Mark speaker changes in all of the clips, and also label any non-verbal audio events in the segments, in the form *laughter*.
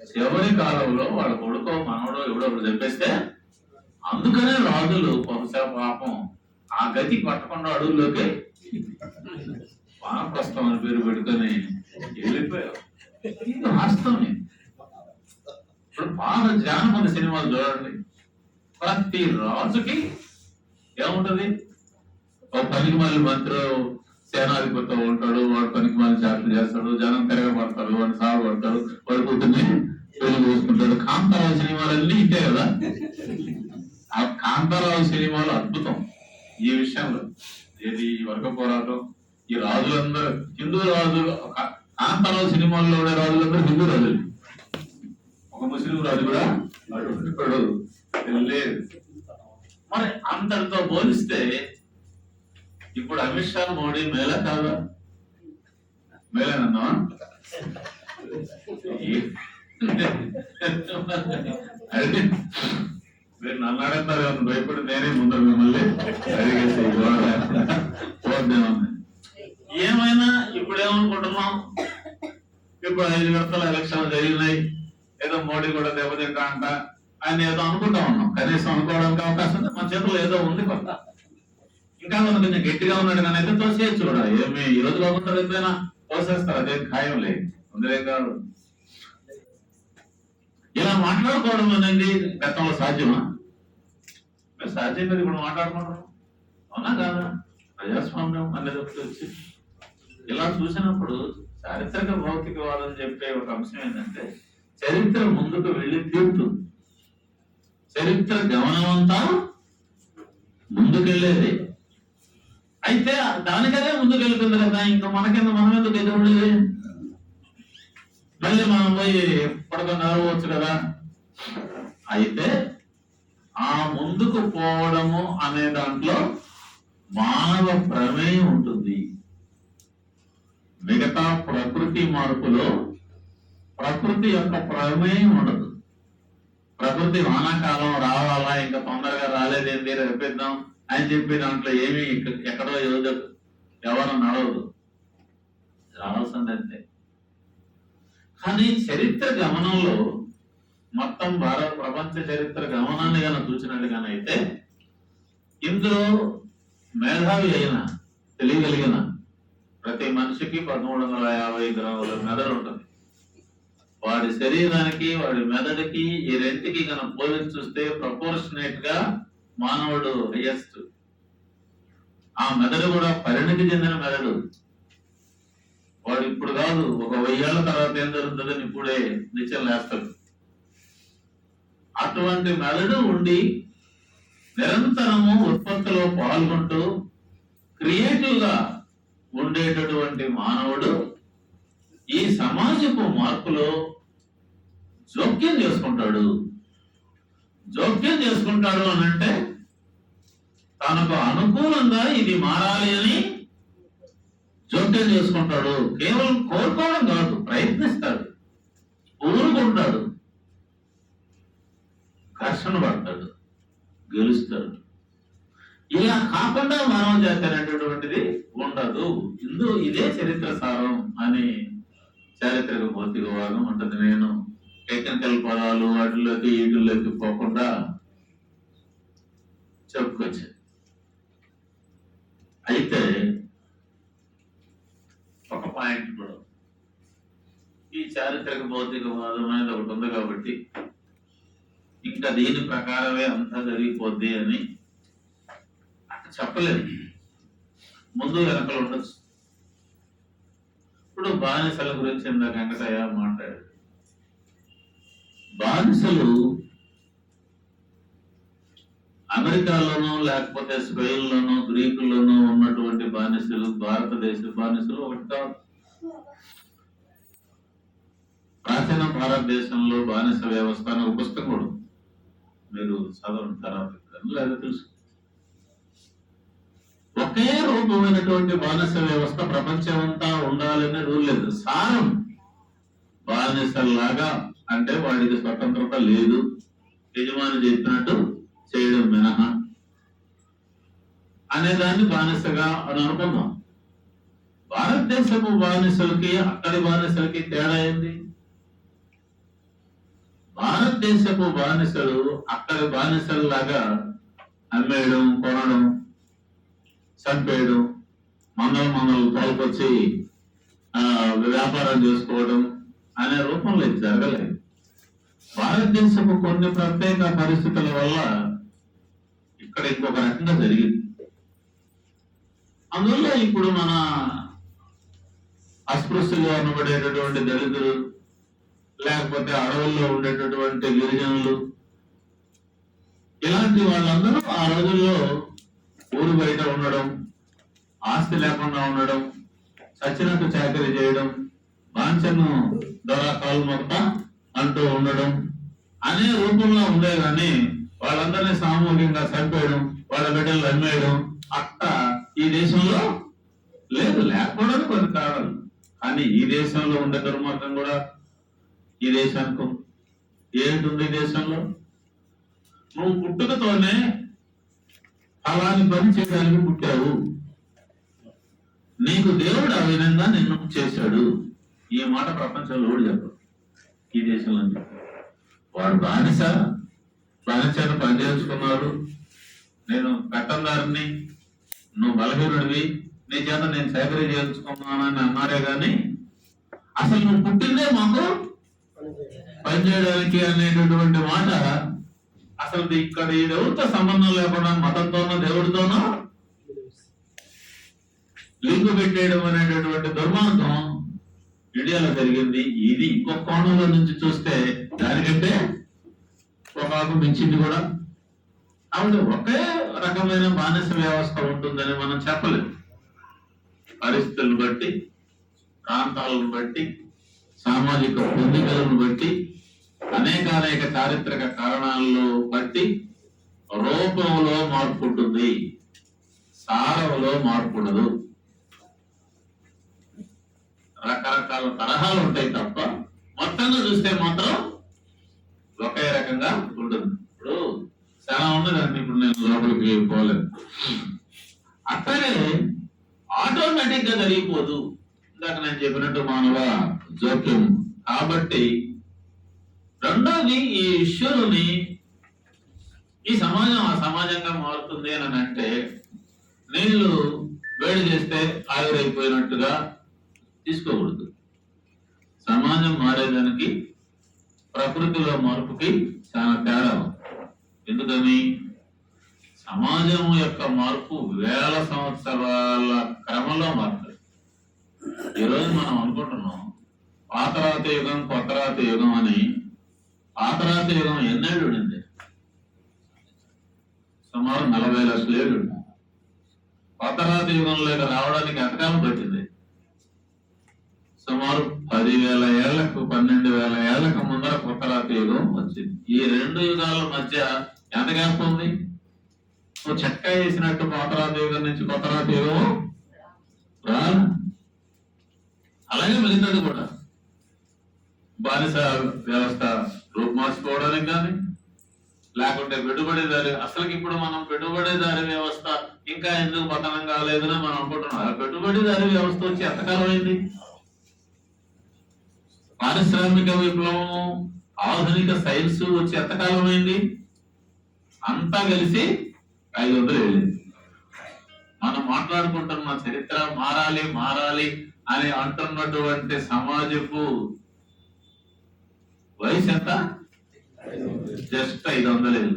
Speaker 1: చివరి కాలంలో వాడు కొడుకో మనవడో ఎవడో ఒకడు చెప్పేస్తే అందుకనే రాజులు బహుశా పాపం ఆ గతి పట్టకుండా అడుగులోకి వానప్రస్థం అని పేరు పెట్టుకొని వెళ్ళిపోయావు వాస్తవం ఇప్పుడు పాత జానపద సినిమాలు చూడండి. ప్రతి రాజుకి ఏముంటది? ఒక పనికి మళ్ళీ మంత్రి సేనాధిపతితో ఉంటాడు వాడు పనికి మళ్ళీ చాట్లు చేస్తాడు జనం తిరగబడతాడు వాడు సాగు పడతాడు వాడు పొద్దున్నే పెళ్ళి చూసుకుంటాడు. కాంతారావు సినిమాలన్నీ ఇంతే కదా? ఆ కాంతారావు సినిమాలు అద్భుతం. ఈ విషయంలో ఏది ఈ వర్గ పోరాటం? ఈ రాజులందరూ హిందూ రాజులు కాంతారావు సినిమాల్లో ఉండే రాజులందరూ హిందూ రాజులు. ఒక ముస్లిం రాజు కూడా ఇప్పుడు లేదు. మరి అందరితో పోలిస్తే ఇప్పుడు అమిత్ షా మోడీ మేళ కాదా? మేళనన్నా అది మీరు నన్ను అడుగుతారు భయపడి నేనే ముందర మిమ్మల్ని అడిగేసి ఏమైనా ఇప్పుడు ఏమనుకుంటున్నాం? ఇప్పుడు ఐదు విడతల ఎలక్షన్ జరిగినాయి. ఏదో మోడీ కూడా దెబ్బతింటా అంట. ఆయన ఏదో అనుకుంటా ఉన్నాం. కనీసం అనుకోవడానికి అవకాశం ఉంది. మన చేతిలో ఏదో ఉంది కొత్త ఇంకా మనం కొంచెం గట్టిగా ఉన్నాడు కానీ అయితే తోసేయచ్చు కూడా. ఏమి ఈ రోజు కాకుండా తోసేస్తారు అదే ఖాయం లేదు అందులో కాదు. ఇలా మాట్లాడుకోవడం అనేది గతంలో సాధ్యమా? సాధ్యం కదా ఇప్పుడు మాట్లాడుకుంటాం అవునా కాదా? ప్రజాస్వామ్యం అనేది ఒకటి వచ్చి. ఇలా చూసినప్పుడు చారిత్రక భౌతికవాదం చెప్పే ఒక అంశం ఏంటంటే చరిత్ర ముందుకు వెళ్ళి తీరుతుంది చరిత్ర గమనమంతా ముందుకెళ్ళేది. అయితే దానికనే ముందుకు వెళ్తుంది కదా ఇంకా మనకింద మనం ఎందుకు ఎదురుండేది? మళ్ళీ మనం పోయి పడుకొని నడవచ్చు కదా. అయితే ఆ ముందుకు పోవడము అనే దాంట్లో మానవ ప్రమేయం ఉంటుంది. మిగతా ప్రకృతి మార్పులో ప్రకృతి యొక్క ప్రమేయం ఉండదు. ప్రకృతి వానాకాలం రావాలా? ఇంకా తొందరగా రాలేదేంది రేపిద్దాం అని చెప్పి దాంట్లో ఏమీ ఎక్కడో ఏదో ఎవరు నడవదు. రావాల్సింది అంతే కానీ చరిత్ర గమనంలో మొత్తం భారత ప్రపంచ చరిత్ర గమనాన్ని కనుక చూసినట్టుగానైతే ఇందులో మేధావి అయిన తెలియగలిగిన ప్రతి మనిషికి పదమూడు వందల యాభై గ్రాముల మెదడు ఉంటుంది. వాడి శరీరానికి వాడి మెదడుకి ఈ రెంటికి కనుక పోలి చూస్తే ప్రపోర్షనేట్గా మానవుడు హైయెస్ట్ ఆ మెదడు కూడా పరిణితి చెందిన మెదడు. వాడు ఇప్పుడు కాదు ఒక వెయ్యేళ్ళ తర్వాత ఏం జరుగుతుందని ఇప్పుడే నిత్యం లేస్తాడు. అటువంటి మెదడు ఉండి నిరంతరము ఉత్పత్తిలో పాల్గొంటూ క్రియేటివ్గా ఉండేటటువంటి మానవుడు ఈ సమాజపు మార్పులో జోక్యం చేసుకుంటాడు. జోక్యం చేసుకుంటాడు అని అంటే తనకు అనుకూలంగా ఇది మారాలి అని జోక్యం చేసుకుంటాడు. కేవలం కోరుకోవడం కాదు ప్రయత్నిస్తాడు. ఊరుకుంటాడు. ఘర్షణ పడతాడు. గెలుస్తాడు. ఇలా కాకుండా మానవ జాతి అనేటటువంటిది ఉండదు. ఇందు ఇదే చరిత్ర సారం అని చారిత్రక భౌతికవాదం ఉంటుంది. నేను టెక్నికల్ పదాలు వాటిలోకి వీటిల్లోకి పోకుండా చెప్పుకొచ్చాను అయితే ఒక పాయింట్ కూడా ఈ చారిత్రక భౌతిక అనేది ఒకటి ఉంది కాబట్టి ఇంకా దీని ప్రకారమే అంతా జరిగిపోద్ది అని చెప్పలేదు. ముందు వెనకలు ఉండొచ్చు. ఇప్పుడు బానిసల గురించి ఇందాక వెంకటయ్య మాట్లాడారు బానిసలు అమెరికాలోనూ లేకపోతే స్పెయిన్లోనూ గ్రీకుల్లోనూ ఉన్నటువంటి బానిసలు భారతదేశ బానిసలు ఒకటి కాదు. భారతదేశంలో బానిస వ్యవస్థ అనే ఒక పుస్తకం కూడా మీరు చదవండి తర్వాత లేదా తెలుసు. ఒకే రూపమైనటువంటి బానిస వ్యవస్థ ప్రపంచమంతా ఉండాలనే రూల్ లేదు. సారం బానిసలాగా అంటే వాడికి స్వతంత్రత లేదు. యజమాని చెప్పినట్టు చేయడం మినహా అనేదాన్ని బానిసగా అని అనుకుందాం. భారతదేశపు బానిసలకి అక్కడి బానిసలకి తేడా ఏంది? భారతదేశపు బానిసలు అక్కడ బానిసలు లాగా అమ్మేయడం కొనడం చంపేయడం మందలు మందలు తోలుకొచ్చి ఆ, వ్యాపారం చేసుకోవడం అనే రూపంలో ఇది జరగలేదు. భారతదేశపు కొన్ని ప్రత్యేక పరిస్థితుల వల్ల ఇక్కడ ఇంకొక రకంగా జరిగింది. అందువల్ల ఇప్పుడు మన అస్పృశ్యులు అనబడేటటువంటి దళితులు లేకపోతే అడవుల్లో ఉండేటటువంటి గిరిజనులు. ఇలాంటి వాళ్ళందరూ ఆ రోజుల్లో ఊరు బయట ఉండడం ఆస్తి లేకుండా ఉండడం సచ్చినట్టు చాకరీ చేయడం బాంఛను దొరా కాలు మొక్క అంటూ ఉండడం అనే రూపంలో ఉండే కానీ వాళ్ళందరినీ సామూహికంగా చంపేయడం వాళ్ళ బిడ్డలు అమ్మేయడం అట్ట ఈ దేశంలో లేదు. లేకపోవడానికి కొన్ని కారణాలు. కానీ ఈ దేశంలో ఉండే దుర్మార్గం కూడా ఈ దేశానికి? ఉంది. ఏంటుంది ఈ దేశంలో? నువ్వు పుట్టుకతోనే అలాని పని చేయడానికి పుట్టావు. నీకు దేవుడు ఆ విధంగా నిన్ను చేశాడు. ఈ మాట ప్రపంచంలో ఎవడు చెప్పడు? ఈ దేశంలో వాడు బానిస బానిసను పనిచేసుకున్నాడు నేను కట్టందారిని నువ్వు బలహీనుడివి. నీ చేత నేను సైబరీ చేయించుకున్నానని అన్నారే కానీ అసలు నువ్వు పుట్టిందే మాకు పనిచేయడానికి అనేటటువంటి మాట అసలు ఇక్కడ ఈ సంబంధం లేకుండా మతంతోనో దేవుడితోనో లింకు పెట్టేయడం అనేటటువంటి దుర్మార్గం ఇండియాలో జరిగింది. ఇది ఇంకొక కోణంలో నుంచి చూస్తే దానికంటే పొగాకు మించింది కూడా. ఆవిడ ఒకే రకమైన బానిస వ్యవస్థ ఉంటుందని మనం చెప్పలేము పరిస్థితులను బట్టి ప్రాంతాలను బట్టి సామాజిక పొందికలను బట్టి అనేక అనేక చారిత్రక కారణాలను బట్టి రూపంలో మార్పు ఉంటుంది సారంలో మార్పు ఉండదు రకరకాల తరహాలు ఉంటాయి తప్ప మొత్తంగా చూస్తే మాత్రం ఒకే రకంగా ఉంటుంది ఇప్పుడు చాలా ఉన్నదండి ఇప్పుడు నేను లోపలికి పోలేదు అక్కడే ఆటోమేటిక్గా జరిగిపోదు. ఇందాక నేను చెప్పినట్టు మానవ జోక్యం. కాబట్టి రెండోది ఈ ఈశ్వరుని ఈ సమాజం ఆ సమాజంగా మారుతుంది అని అంటే నీళ్ళు వేడి చేస్తే ఆవిరైపోయినట్టుగా తీసుకోకూడదు. సమాజం మారేదానికి ప్రకృతిలో మార్పుకి చాలా తేడా ఉంది. ఎందుకని? సమాజం యొక్క మార్పు వేల సంవత్సరాల క్రమంలో మారుతుంది. ఈరోజు మనం అనుకుంటున్నాం పాతరాత యుగం కొత్తరాత యుగం అని పాతరాత యుగం ఎన్నేళ్ళు ఉండింది? సుమారు నలభై లక్షల ఏళ్ళు ఉంది. యుగంలోకి రావడానికి ఎంతకాలం పట్టింది? సుమారు పదివేల ఏళ్ళకు పన్నెండు వేల ఏళ్ళకు ముందర కొత్తరాత యుగం వచ్చింది. ఈ రెండు యుగాల మధ్య ఎంత గ్యాప్ ఉంది నువ్వు చెక్క వేసినట్టు పాతరాత యుగం నుంచి కొత్తరాత యుగం రా అలాగే మిగతాది కూడా. బానిస వ్యవస్థ రూపుమార్చుకోవడానికి కానీ లేకుంటే పెట్టుబడిదారి అసలుకి ఇప్పుడు మనం పెట్టుబడిదారి వ్యవస్థ ఇంకా ఎందుకు పతనం కాలేదని మనం అనుకుంటున్నాం. పెట్టుబడిదారి వ్యవస్థ వచ్చి ఎంతకాలం అయింది? పారిశ్రామిక విప్లవం ఆధునిక సైన్స్ వచ్చి ఎంతకాలం అయింది? అంతా కలిసి ఐదు వందలు వెళ్ళింది మనం మాట్లాడుకుంటున్న చరిత్ర మారాలి మారాలి అని అంటున్నటువంటి సమాజపు వయసు ఎంత? జస్ట్ ఐదు వందలు ఏళ్ళు.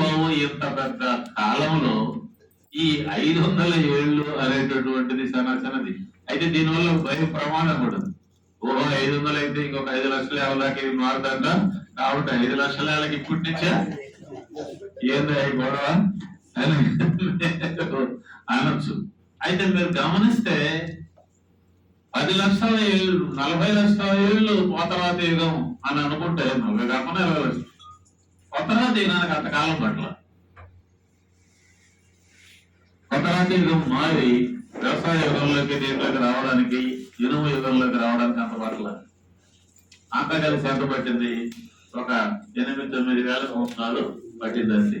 Speaker 1: బాబు ఇంత పెద్ద కాలంలో ఈ ఐదు వందల ఏళ్ళు అనేటటువంటిది చాలా చిన్నది అయితే దీనివల్ల భయ ప్రమాదం కూడా ఓహో ఐదు వందలు అయితే ఇంకొక ఐదు లక్షల ఏళ్ళకి ఇది కాబట్టి ఐదు లక్షల ఏళ్ళకి ఇప్పటి నుంచే? ఏంది గొడవ? అని అనొచ్చు. అయితే మీరు గమనిస్తే పది లక్షల ఏళ్ళు నలభై లక్షల ఏళ్ళు పోతరాత యుగం అని అనుకుంటే నలభై కాకుండా ఇరవై లక్షలు. కొత్తరాత యుగానికి అంతకాలం పట్ల కొత్తరాత యుగం మారి వ్యవసాయ యుగంలోకి దీంట్లోకి రావడానికి ఇనుము యుగంలోకి రావడానికి అంత పట్ల అంత కలిసి ఎంత పట్టింది? ఒక ఎనిమిది తొమ్మిది వేల సంవత్సరాలు పట్టిందండి.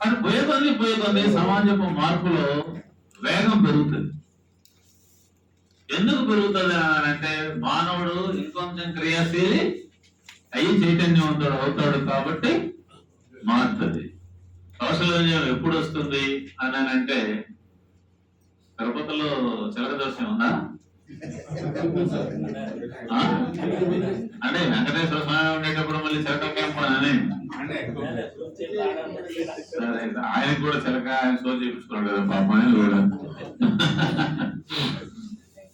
Speaker 1: కానీ పోయే కొద్ది పోయే కొద్ది సమాజపు మార్పులో వేగం పెరుగుతుంది. ఎందుకు పెరుగుతుంది అని అంటే మానవుడు ఇంకొంచెం క్రియాశీలి అయ్యి చైతన్యవంతుడు అవుతాడు కాబట్టి మారుతుంది. కౌశల్యం ఎప్పుడు వస్తుంది అని అంటే తిరుపతిలో చిలక దోషం ఉందా? అంటే వెంకటేశ్వర స్వామి ఉండేటప్పుడు మళ్ళీ చిలక క్యాంప్ అని సరే, ఆయనకు కూడా చిలక ఆయన సో చేపించుకున్నాడు కదా పాప ఆయన కూడా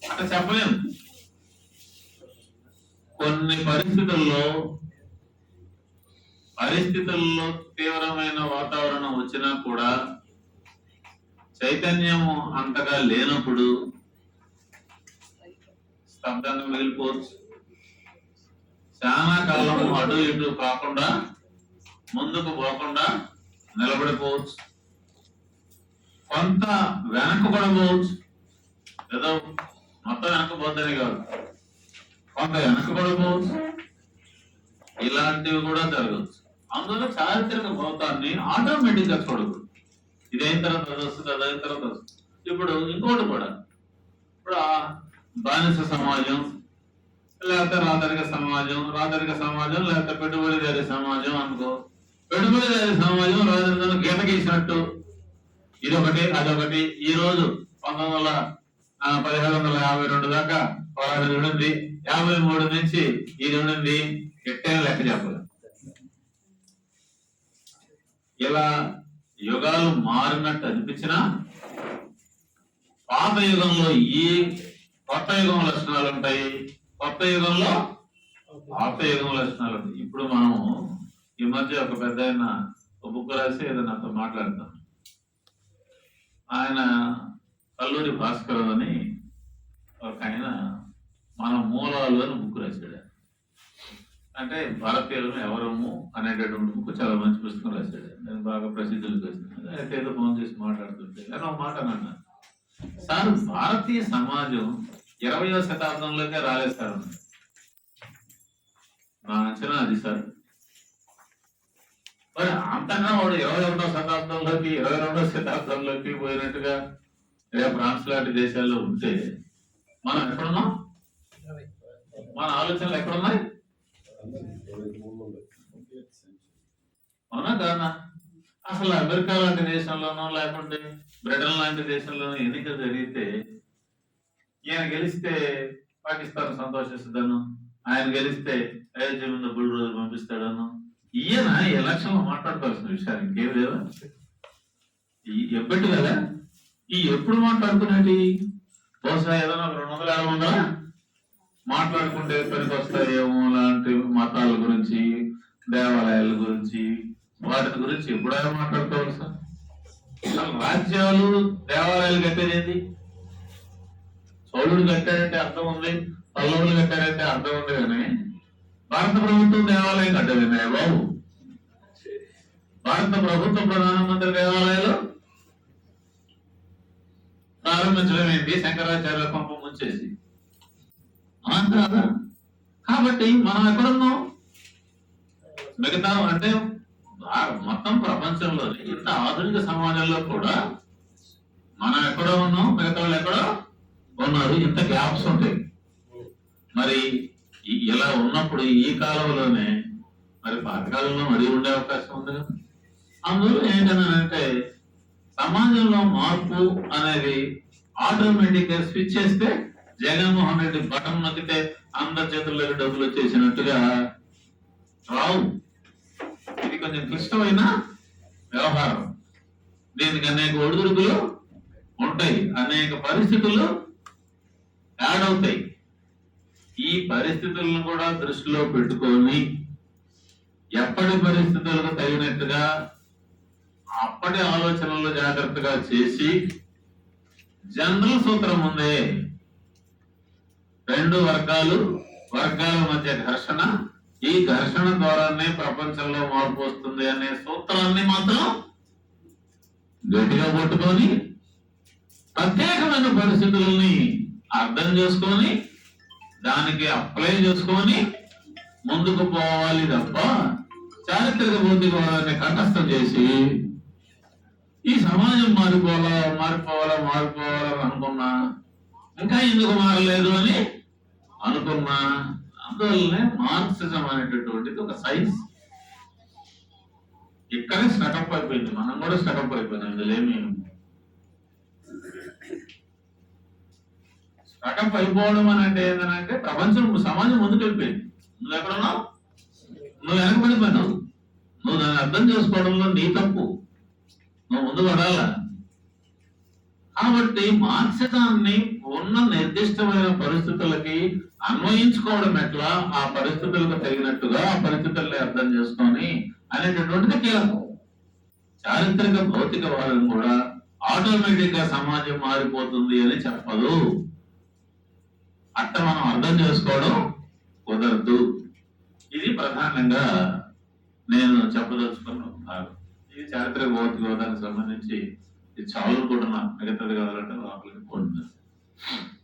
Speaker 1: అట్లా చెప్పలేము. కొన్ని పరిస్థితుల్లో పరిస్థితుల్లో తీవ్రమైన వాతావరణం వచ్చినా కూడా చైతన్యం అంతగా లేనప్పుడు స్తబ్దంగా మిగిలిపోవచ్చు. చాలా కాలం అటు ఇటు కాకుండా ముందుకు పోకుండా నిలబడిపోవచ్చు. కొంత వెనకబడపోవచ్చు ఏదో మొత్తం వెనకపోద్దని కాదు. కొంత వెనకబడపోవచ్చు ఇలాంటివి కూడా జరగవచ్చు. అందులో చారిత్రక భౌతాన్ని ఆటోమేటిక్గా చూడకూడదు. ఇదైన తర్వాత వస్తుంది అదైన తర్వాత వస్తుంది. ఇప్పుడు ఇంకోటి కూడా. ఇప్పుడు బానిస సమాజం లేకపోతే రాదరిక సమాజం రాదరిక సమాజం లేకపోతే పెట్టుబడిదారి సమాజం అనుకో. పెట్టుబడిదారి సమాజం రాజధాని గీత గీసినట్టు ఇదొకటి అదొకటి. ఈ రోజు పంతొమ్మిది వందల పదిహేడు వందల యాభై రెండు దాకా పదహారు ఉండింది యాభై మూడు నుంచి ఇది ఉండింది ఎట్టే లెక్క చెప్పదు ఇలా యుగాలు మారినట్టు అనిపించినా పాత యుగంలో ఈ కొత్త యుగం లక్షణాలు ఉంటాయి కొత్త యుగంలో పాత యుగం లక్షణాలు ఉంటాయి ఇప్పుడు మనము ఈ మధ్య ఒక పెద్ద ఆయన ఒక బుక్ రాసి ఏదో నాతో మాట్లాడతాం ఆయన కల్లూరి భాస్కర్ అని ఒక ఆయన మన మూలాలు అని బుక్ రాశాడు. అంటే భారతీయులను ఎవరము అనేటటువంటి బుక్ చాలా మంచి పుస్తకం రాశాడు. నేను బాగా ప్రసిద్ధులు చేస్తున్నాను అయితే ఏదో ఫోన్ చేసి మాట్లాడుతుంటే నేను ఒక మాట అన్నాను. సార్ భారతీయ సమాజం ఇరవయో శతాబ్దంలోకే రాలేదు సార్ నా అంచనా అది సార్. మరి అంతగా వాడు ఇరవై ఒకటో శతాబ్దంలోకి ఇరవై రెండో శతాబ్దంలోకి పోయినట్టుగా రేపు ఫ్రాన్స్ లాంటి దేశాల్లో ఉంటే మనం ఎక్కడున్నాం? మన ఆలోచనలు ఎక్కడున్నాయి? అవునా కాదా అసలు అమెరికా లాంటి దేశంలోనో లేకుంటే బ్రిటన్ లాంటి దేశంలోనో ఎన్నికలు జరిగితే ఈయన గెలిస్తే పాకిస్తాన్ సంతోషిస్తుందను ఆయన గెలిస్తే అయోధ్య మీద బుల్ రోజులు పంపిస్తాడను ఈయన ఎలక్షన్లో మాట్లాడుకోవాల్సిన విషయాలు ఇంకేం లేదా ఎప్పటి కదా ఈ ఎప్పుడు మాట్లాడుకునేటి? బహుశా ఏదైనా ఒక రెండు వందల యాభై వందల మాట్లాడుకుంటే పనికి వస్తాయేమో లాంటి మతాల గురించి దేవాలయాల గురించి వాటి గురించి ఎప్పుడైనా మాట్లాడుకోవాలి సార్? రాజ్యాలు దేవాలయాలు కట్టేది చౌరుడు కట్టాడంటే అర్థం ఉంది పల్లవులు కట్టాడంటే అర్థం ఉంది కానీ భారత ప్రభుత్వం దేవాలయం కట్టలేదా బాబు. భారత ప్రభుత్వ ప్రధానమంత్రి దేవాలయాలు ప్రారంభించడం ఏంటి శంకరాచార్య పంపం ముంచేసి. అవునా కాదా? కాబట్టి మనం ఎక్కడున్నాం? మిగతా అంటే మొత్తం ప్రపంచంలోనే ఇంత ఆధునిక సమాజంలో కూడా మనం ఎక్కడో ఉన్నాం మిగతా వాళ్ళు ఎక్కడో ఉన్నారు. ఇంత గ్యాప్స్ ఉంటాయి మరి ఇలా ఉన్నప్పుడు ఈ కాలంలోనే మరి పాతకాలంలో మరీ ఉండే అవకాశం ఉంది కదా. అందులో ఏంటంటే సమాజంలో మార్పు అనేది ఆటోమేటిక్గా స్విచ్ చేస్తే జగన్మోహన్ రెడ్డి బటన్ నొక్కితే అందరి చేతుల్లోకి డబ్బులు వచ్చేసినట్టుగా రావు. కొంచెం క్లిష్టమైన వ్యవహారం. దీనికి అనేక ఒడిదుడుకులు ఉంటాయి. అనేక పరిస్థితులు యాడ్ అవుతాయి. ఈ పరిస్థితులను కూడా దృష్టిలో పెట్టుకొని ఎప్పటి పరిస్థితులకు తగినట్టుగా అప్పటి ఆలోచనలు జాగ్రత్తగా చేసి జనరల్ సూత్రం ఉంది రెండు వర్గాలు వర్గాల మధ్య ఘర్షణ ఈ ఘర్షణ ద్వారానే ప్రపంచంలో మార్పు వస్తుంది అనే సూత్రాన్ని మాత్రం గట్టిగా పట్టుకొని ప్రత్యేకమైన పరిస్థితుల్ని అర్థం చేసుకొని దానికి అప్లై చేసుకొని ముందుకు పోవాలి తప్ప చారిత్రక బుద్ధివాదాన్ని కంఠస్థం చేసి ఈ సమాజం మారిపోవాలా మారిపోవాలా మారిపోవాలా అనుకున్నా ఇంకా ఎందుకు మారలేదు అని అనుకున్నా అందువల్లనే మార్క్సిజం అనేటటువంటిది ఒక సైన్స్. ఇక్కడే స్టకప్ అయిపోయింది. మనం కూడా స్టకప్ అయిపోయినాం. ఇందులో ఏమి స్టకప్ అయిపోవడం అని అంటే ఏంటంటే ప్రపంచం సమాజం ముందుకు వెళ్ళిపోయింది. నువ్వు ఎక్కడున్నావు నువ్వు వెనకబడిపోయినావు నువ్వు దాన్ని అర్థం చేసుకోవడంలో నీ తప్పు. నువ్వు ముందు పడాలా కాబట్టి మార్క్సిజాన్ని ఉన్న నిర్దిష్టమైన పరిస్థితులకి అన్వయించుకోవడం ఎట్లా? ఆ పరిస్థితులకు తగినట్టుగా ఆ పరిస్థితుల్ని అర్థం చేసుకొని అనేటటువంటిది కీలకం. చారిత్రక భౌతికవాదం కూడా ఆటోమేటిక్గా సమాజం మారిపోతుంది అని చెప్పదు. అట్ట మనం అర్థం చేసుకోవడం కుదరదు. ఇది ప్రధానంగా నేను చెప్పదలుచుకున్న భాగం. ఇది చారిత్రక భౌతికవాదానికి సంబంధించి ఇది చాలు కూడా మిగతాది కదలంటే లోపలికి పోతుంది Mm-hmm. *laughs*